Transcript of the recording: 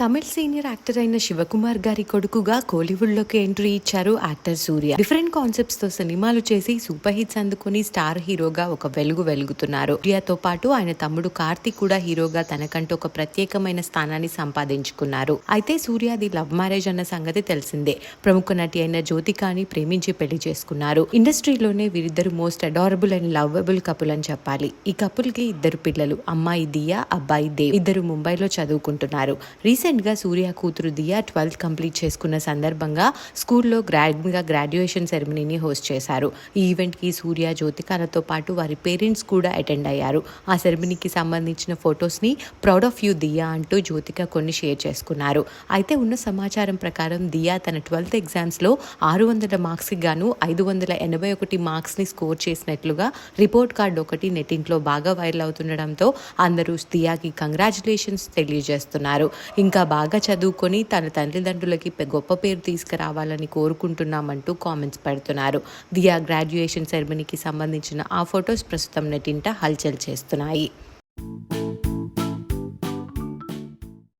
తమిళ senior actor అయిన శివకుమార్ గారి కొడుకుగా కోలీవుడ్లోకి ఎంట్రీ ఇచ్చారు యాక్టర్ సూర్య. డిఫరెంట్ కాన్సెప్ట్స్తో సినిమాలు చేసి సూపర్ హిట్స్ అందుకుని స్టార్ హీరోగా ఒక వెలుగు వెలుగుతున్నారు. సూర్యతో పాటు ఆయన తమ్ముడు కార్తీక్ కూడా హీరోగా తనకంటూ ఒక ప్రత్యేకమైన స్థానాన్ని సంపాదించుకున్నారు. అయితే సూర్యది లవ్ మ్యారేజ్ అన్న సంగతి తెలిసిందే. ప్రముఖ నటి అయిన జ్యోతికాని ప్రేమించి పెళ్ళి చేసుకున్నారు. ఇండస్ట్రీలోనే వీరిద్దరు most adorable and lovable couple అని చెప్పాలి. ఈ కపుల్కి ఇద్దరు పిల్లలు అమ్మాయి దియా అబ్బాయి దేవ్. ఇద్దరు ముంబైలో చదువుకుంటున్నారు. రీసెంట్ రీసెంట్గా సూర్య కూతురు దియా ట్వెల్త్ కంప్లీట్ చేసుకున్న సందర్భంగా స్కూల్లో గ్రాడ్గా గ్రాడ్యుయేషన్ సెరమనీని హోస్ట్ చేశారు. ఈ ఈవెంట్కి సూర్య జ్యోతికాలతో పాటు వారి పేరెంట్స్ కూడా అటెండ్ అయ్యారు. ఆ సెరమనీకి సంబంధించిన ఫొటోస్ని ప్రౌడ్ ఆఫ్ యూ దియా అంటూ జ్యోతిక కొన్ని షేర్ చేసుకున్నారు. అయితే ఉన్న సమాచారం ప్రకారం దియా తన ట్వెల్త్ ఎగ్జామ్స్లో ఆరు వందల మార్క్స్కి గాను ఐదు వందల ఎనభై ఒకటి మార్క్స్ని స్కోర్ చేసినట్లుగా రిపోర్ట్ కార్డు ఒకటి నెట్టింట్లో బాగా వైరల్ అవుతుండడంతో అందరూ దియాకి కంగ్రాచులేషన్స్ తెలియజేస్తున్నారు. ఇంకా ఇంకా బాగా చదువుకొని తన తల్లిదండ్రులకి గొప్ప పేరు తీసుకురావాలని కోరుకుంటున్నామంటూ కామెంట్స్ పెడుతున్నారు. దియా గ్రాడ్యుయేషన్ సెరమనీకి సంబంధించిన ఆ ఫొటోస్ ప్రస్తుతం నెట్టింట హల్చల్ చేస్తున్నాయి.